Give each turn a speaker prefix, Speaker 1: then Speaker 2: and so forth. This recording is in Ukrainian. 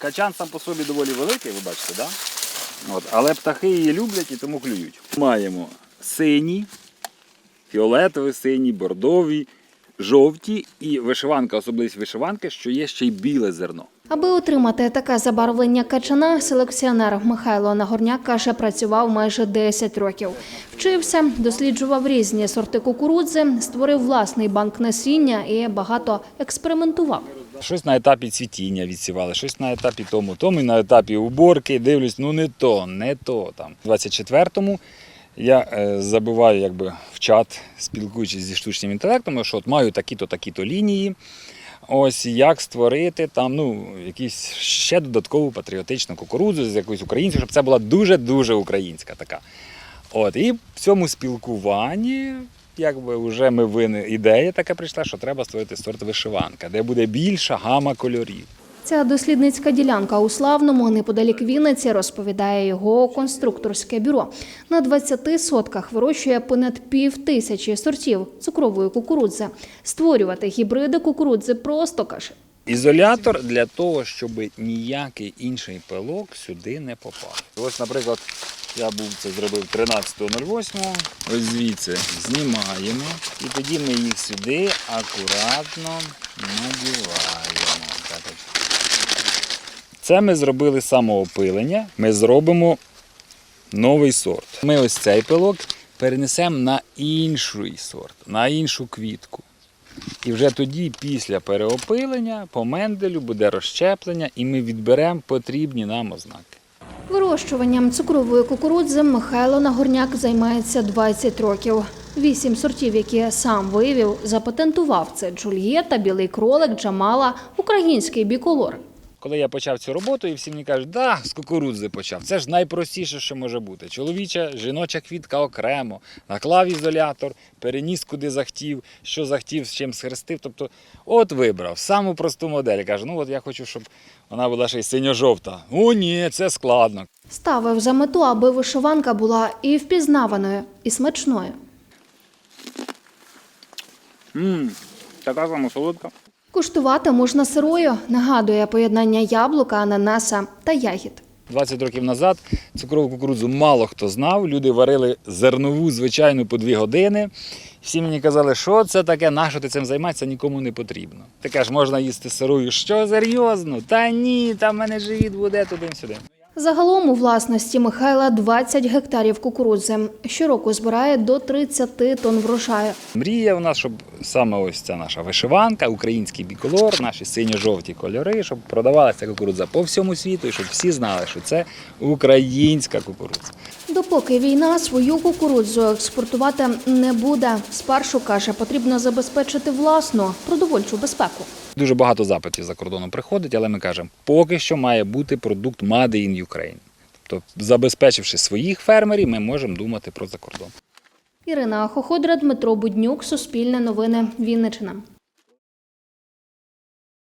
Speaker 1: Качан сам по собі доволі великий, ви бачите, да? От, але птахи її люблять і тому клюють. Маємо сині, фіолетові, сині, бордові, жовті і вишиванка, особливість вишиванки, що є ще й біле зерно.
Speaker 2: Аби отримати таке забарвлення качана, селекціонер Михайло Нагорняк каже, працював майже 10 років. Вчився, досліджував різні сорти кукурудзи, створив власний банк насіння і багато експериментував.
Speaker 1: Щось на етапі цвітіння відсівали, щось на етапі тому, тому і на етапі уборки. Дивлюсь, ну не то, не то. Там. У 24-му я е, забиваю якби, в чат, спілкуючись зі штучним інтелектом, що от маю такі-то, такі-то лінії. Ось як створити там ну, якісь ще додаткову патріотичну кукурудзу з якоюсь українською, щоб це була дуже-дуже українська така. От, і в цьому спілкуванні якби вже ми вини ідея така прийшла, що треба створити сорт вишиванка, де буде більша гама кольорів.
Speaker 2: Ця дослідницька ділянка у Славному, неподалік Вінниці, розповідає його конструкторське бюро. На 20 сотках вирощує понад пів тисячі сортів цукрової кукурудзи. Створювати гібриди кукурудзи просто каже.
Speaker 1: Ізолятор для того, щоб ніякий інший пилок сюди не попав. Ось, наприклад, я був це зробив 13.08. Ось звідси знімаємо і тоді ми їх сюди акуратно надіваємо. Це ми зробили самоопилення. Ми зробимо новий сорт. Ми ось цей пилок перенесемо на інший сорт, на іншу квітку. І вже тоді, після переопилення, по менделю буде розщеплення, і ми відберемо потрібні нам ознаки.
Speaker 2: Вирощуванням цукрової кукурудзи Михайло Нагорняк займається 20 років. Вісім сортів, які сам виявив, запатентував. Це Джульєта, білий кролик, Джамала, український біколор.
Speaker 1: Коли я почав цю роботу, і всі мені кажуть, да, з кукурудзи почав. Це ж найпростіше, що може бути. Чоловіча, жіноча квітка окремо, наклав ізолятор, переніс куди захотів, що захотів, з чим схрестив. Тобто, от вибрав саму просту модель. Каже, ну от я хочу, щоб вона була ще й синьо-жовта. О, ні, це складно.
Speaker 2: Ставив за мету, аби вишиванка була і впізнаваною, і смачною.
Speaker 1: Ммм, така сама солодка.
Speaker 2: Куштувати можна сирою, нагадує поєднання яблука, ананаса та ягід.
Speaker 1: 20 років назад цукрову кукурудзу мало хто знав. Люди варили зернову, звичайну, по дві години. Всі мені казали, що це таке, нащо ти цим займатися, нікому не потрібно. Ти кажеш, можна їсти сирою. Що серйозно? Та ні, там мене живіт буде туди-сюди.
Speaker 2: Загалом у власності Михайла 20 гектарів кукурудзи. Щороку збирає до 30 тонн врожаю.
Speaker 1: Мрія у нас, щоб саме ось ця наша вишиванка, український біколор, наші синьо-жовті кольори, щоб продавалася кукурудза по всьому світу, і щоб всі знали, що це українська кукурудза.
Speaker 2: Допоки війна свою кукурудзу експортувати не буде. Спершу каже, потрібно забезпечити власну продовольчу безпеку.
Speaker 1: Дуже багато запитів за кордоном приходить, але ми кажемо, поки що має бути продукт Made in Ukraine. Тобто, забезпечивши своїх фермерів, ми можемо думати про закордон.
Speaker 2: Ірина Хоходра, Дмитро Буднюк, Суспільне новини, Вінниччина.